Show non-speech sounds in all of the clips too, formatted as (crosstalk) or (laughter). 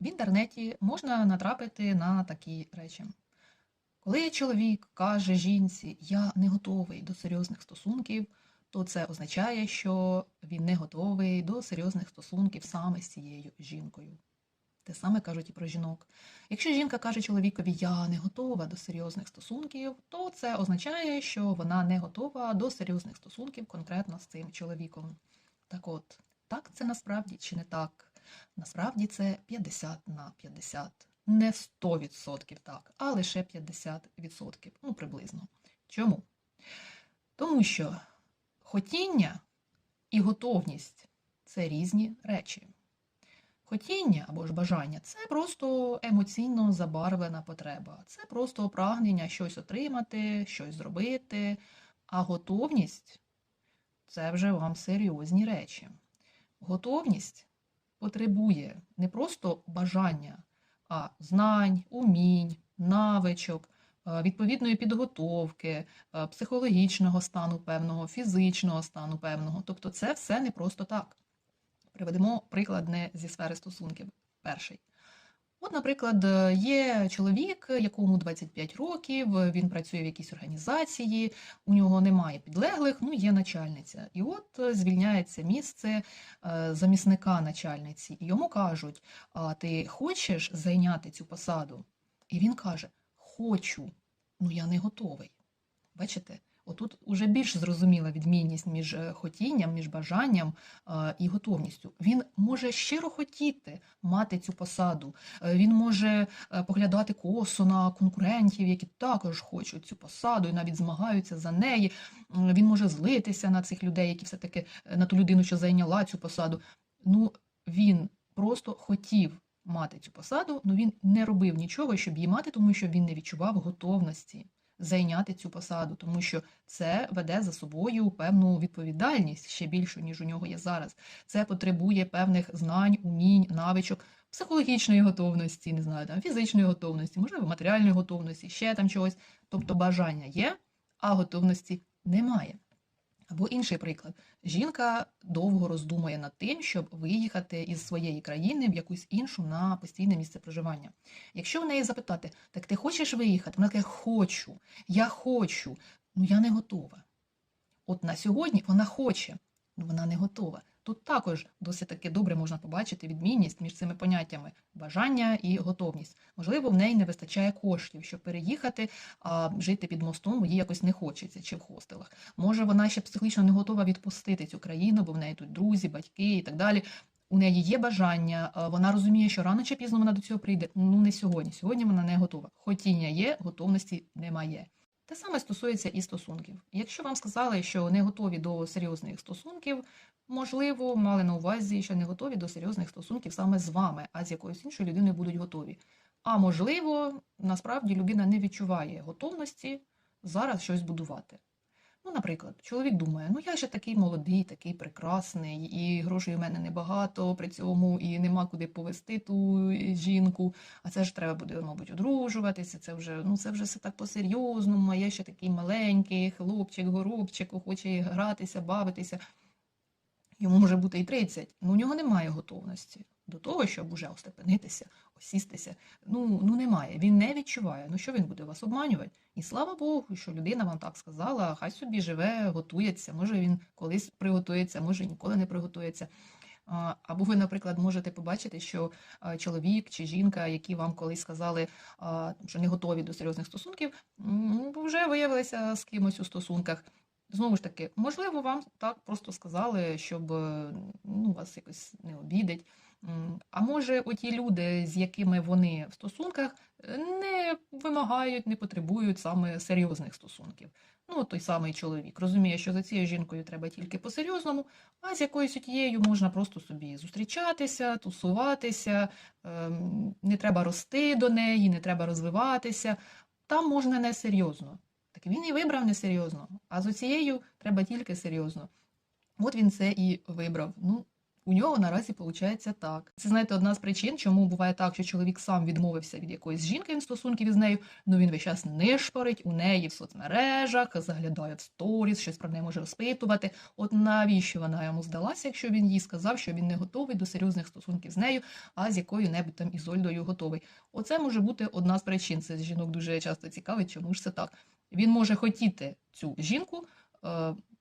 В інтернеті можна натрапити на такі речі. Коли чоловік каже жінці, я не готовий до серйозних стосунків, то це означає, що він не готовий до серйозних стосунків саме з цією жінкою. Те саме кажуть і про жінок. Якщо жінка каже чоловікові, я не готова до серйозних стосунків, то це означає, що вона не готова до серйозних стосунків конкретно з цим чоловіком. Так от, так це насправді чи не так? Насправді це 50 на 50. Не 100% так, а лише 50%, ну приблизно. Чому? Тому що хотіння і готовність це різні речі. Хотіння або ж бажання це просто емоційно забарвлена потреба. Це просто прагнення щось отримати, щось зробити. А готовність це вже вам серйозні речі. Готовність потребує не просто бажання, а знань, умінь, навичок, е, відповідної підготовки, е, психологічного стану певного, фізичного стану певного. Тобто це все не просто так. Приведемо приклад не зі сфери стосунків. Перший. От, наприклад, е, є чоловік, якому 25 років, він працює в якійсь організації, у нього немає підлеглих, ну є начальниця. І от е, звільняється місце е, замісника начальниці. І йому кажуть: а ти хочеш зайняти цю посаду? І він каже: Хочу, ну я не готовий. Бачите? Отут уже більш зрозуміла відмінність між е, хотінням, між бажанням е, і готовністю. Він може щиро хотіти мати цю посаду. Е, Він може поглядати косо на конкурентів, які також хочуть цю посаду і навіть змагаються за неї. Він може злитися на цих людей, які все-таки на ту людину, що зайняла цю посаду. Ну, він просто хотів мати цю посаду, але він не робив нічого, щоб її мати, тому що він не відчував готовності зайняти цю посаду, тому що це веде за собою певну відповідальність ще більшу, ніж у нього є зараз. Це потребує певних знань, умінь, навичок, психологічної готовності, не знаю, там фізичної готовності, можливо, матеріальної готовності, ще там чогось. Тобто бажання є, а готовності немає. Або інший приклад: жінка довго роздумує над тим, щоб виїхати із своєї країни в якусь іншу на постійне місце проживання. Якщо в неї запитати, так ти хочеш виїхати? Вона каже, хочу, я хочу, ну я не готова. От на сьогодні вона хоче, але вона не готова. Тут також досить таки добре можна побачити відмінність між цими поняттями бажання і готовність. Можливо, в неї не вистачає коштів, щоб переїхати, а жити під мостом їй якось не хочеться чи в хостелах. Може, вона ще психологічно не готова відпустити цю країну, бо в неї тут друзі, батьки і так далі. У неї є бажання, вона розуміє, що рано чи пізно вона до цього прийде. Ну не сьогодні. Сьогодні вона не готова. Хотіння є, готовності немає. Те саме стосується і стосунків. Якщо вам сказали, що не готові до серйозних стосунків, можливо, мали на увазі, що не готові до серйозних стосунків саме з вами, а з якоюсь іншою людиною будуть готові. А можливо, насправді людина не відчуває готовності зараз щось будувати. Ну, наприклад, чоловік думає, ну я ще такий молодий, такий прекрасний, і грошей у мене небагато при цьому, і нема куди повести ту жінку. А це ж треба буде, мабуть, одружуватися. Це вже ну це вже все так по-серйозному. А я ще такий маленький хлопчик, горобчик, хоче гратися, бавитися. Йому може бути і 30, але у нього немає готовності до того, щоб уже остепенитися, осістися. Ну, ну немає. Він не відчуває. Ну що він буде вас обманювати? І слава Богу, що людина вам так сказала, хай собі живе, готується. Може він колись приготується, може ніколи не приготується. Або ви, наприклад, можете побачити, що чоловік чи жінка, які вам колись сказали, що не готові до серйозних стосунків, вже виявилися з кимось у стосунках. Знову ж таки, можливо, вам так просто сказали, щоб ну, вас якось не обідать. А може, оті люди, з якими вони в стосунках, не вимагають, не потребують саме серйозних стосунків. Ну, той самий чоловік розуміє, що за цією жінкою треба тільки по-серйозному, а з якоюсь тією можна просто собі зустрічатися, тусуватися, ем, не треба рости до неї, не треба розвиватися. Там можна не серйозно. Так він і вибрав несерйозно, а з оцією треба тільки серйозно. От він це і вибрав. Ну, у нього наразі виходить так. Це знаєте, одна з причин, чому буває так, що чоловік сам відмовився від якоїсь жінки він стосунків із нею. Ну він весь час нишпорить у неї в соцмережах, заглядає в сторіс, щось про неї може розпитувати. От навіщо вона йому здалася, якщо він їй сказав, що він не готовий до серйозних стосунків з нею, а з якою-небудь там Ізольдою готовий. Оце може бути одна з причин. Це жінок дуже часто цікавить, чому ж це так. Він може хотіти цю жінку.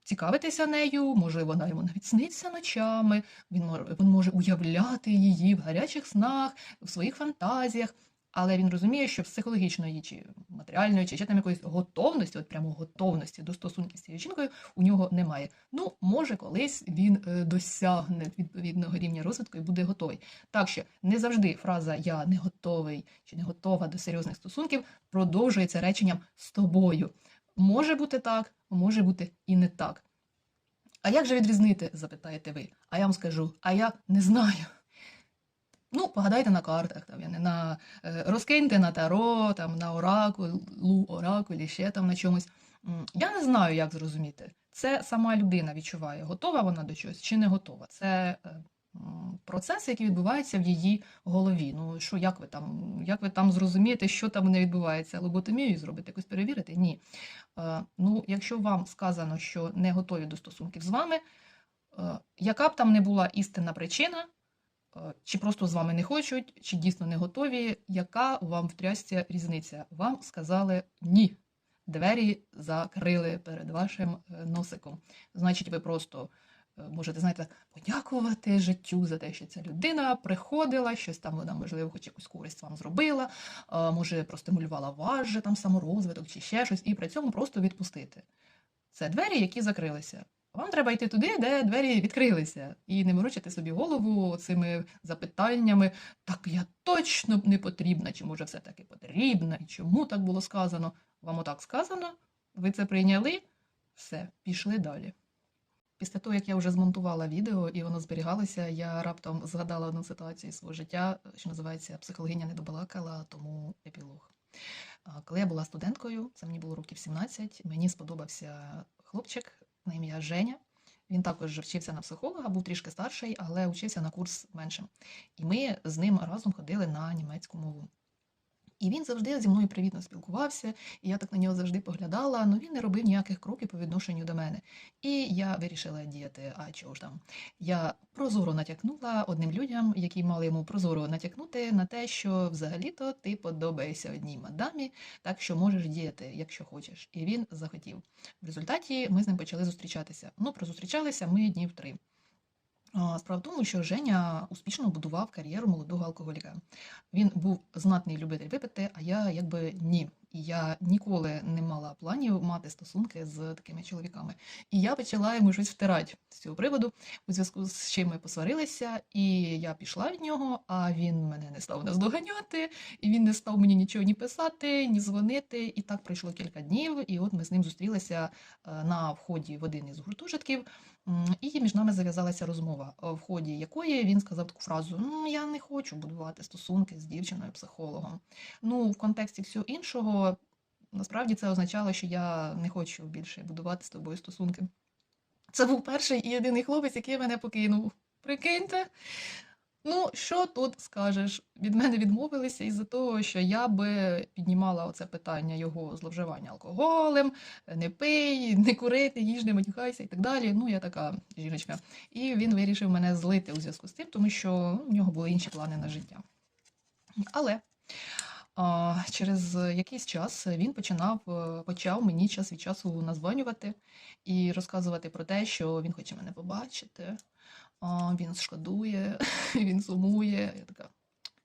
Цікавитися нею, може, вона йому навіть сниться ночами, він може, він може уявляти її в гарячих снах, в своїх фантазіях, але він розуміє, що психологічної чи матеріальної, чи ще там якоїсь готовності, от прямо готовності до стосунків з цією жінкою у нього немає. Ну, може, колись він е, досягне відповідного рівня розвитку і буде готовий. Так що не завжди фраза Я не готовий чи не готова до серйозних стосунків продовжується реченням з тобою. Може бути так, може бути і не так. А як же відрізнити, запитаєте ви? А я вам скажу, а я не знаю. Ну, погадайте на картах, там, я не на, е, розкиньте на таро, там, на оракулу, оракулі, ще там на чомусь. Я не знаю, як зрозуміти. Це сама людина відчуває, готова вона до чогось чи не готова. Це е, м, процес, який відбувається в її голові. Ну, що, як ви там, як ви там зрозумієте, що там не відбувається? Лоботомію зробити, якось перевірити? Ні. Е, Ну, якщо вам сказано, що не готові до стосунків з вами, е, яка б там не була істинна причина, е, чи просто з вами не хочуть, чи дійсно не готові, яка вам в трясці різниця? Вам сказали ні. Двері закрили перед вашим носиком. Значить, ви просто можете, знаєте, подякувати життю за те, що ця людина приходила, щось там вона, можливо, хоч якусь користь вам зробила, може, простимулювала ваш же там саморозвиток чи ще щось, і при цьому просто відпустити. Це двері, які закрилися. Вам треба йти туди, де двері відкрилися, і не морочити собі голову цими запитаннями. Так я точно б не потрібна, чи може все-таки потрібна, і чому так було сказано? Вам отак сказано, ви це прийняли, все, пішли далі. Після того, як я вже змонтувала відео і воно зберігалося, я раптом згадала одну ситуацію свого життя, що називається Психологиня не добалакала, тому епілог. Коли я була студенткою, це мені було років 17, мені сподобався хлопчик на ім'я Женя. Він також вчився на психолога, був трішки старший, але вчився на курс меншим. І ми з ним разом ходили на німецьку мову. І він завжди зі мною привітно спілкувався, і я так на нього завжди поглядала, але він не робив ніяких кроків по відношенню до мене. І я вирішила діяти, а чого ж там. Я прозоро натякнула одним людям, які мали йому прозоро натякнути на те, що взагалі-то ти подобаєшся одній мадамі, так що можеш діяти, якщо хочеш. І він захотів. В результаті ми з ним почали зустрічатися. Ну, прозустрічалися ми днів три. Справа в тому, що Женя успішно будував кар'єру молодого алкоголіка. Він був знатний любитель випити, а я якби ні. І я ніколи не мала планів мати стосунки з такими чоловіками. І я почала йому щось втирати з цього приводу, у зв'язку з чим ми посварилися, і я пішла від нього, а він мене не став наздоганяти, і він не став мені нічого ні писати, ні дзвонити. І так пройшло кілька днів, і от ми з ним зустрілися е, на вході в один із гуртожитків. І між нами зав'язалася розмова, е, в ході якої він сказав таку фразу: я не хочу будувати стосунки з дівчиною-психологом. Ну, в контексті всього іншого, насправді це означало, що я не хочу більше будувати з тобою стосунки. Це був перший і єдиний хлопець, який мене покинув. Прикиньте. Ну, що тут скажеш? Від мене відмовилися із-за того, що я би піднімала оце питання його зловживання алкоголем, не пий, не кури, не їж, не матюхайся і так далі. Ну, я така жіночка. І він вирішив мене злити у зв'язку з тим, тому що в нього були інші плани на життя. Але через якийсь час він починав, е, почав мені час від часу названювати і розказувати про те, що він хоче мене побачити, він шкодує, (laughs) він сумує. Я така,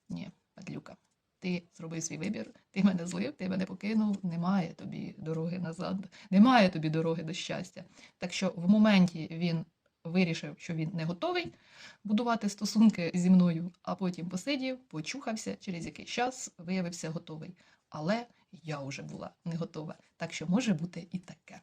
ні, падлюка, ти зробив свій вибір, ти мене злив, ти мене покинув, немає тобі дороги назад, немає тобі дороги до щастя. Так що в моменті він вирішив, що він не готовий будувати стосунки зі мною, а потім посидів, почухався, через якийсь час виявився готовий. Але я вже була не готова. Так що може бути і таке.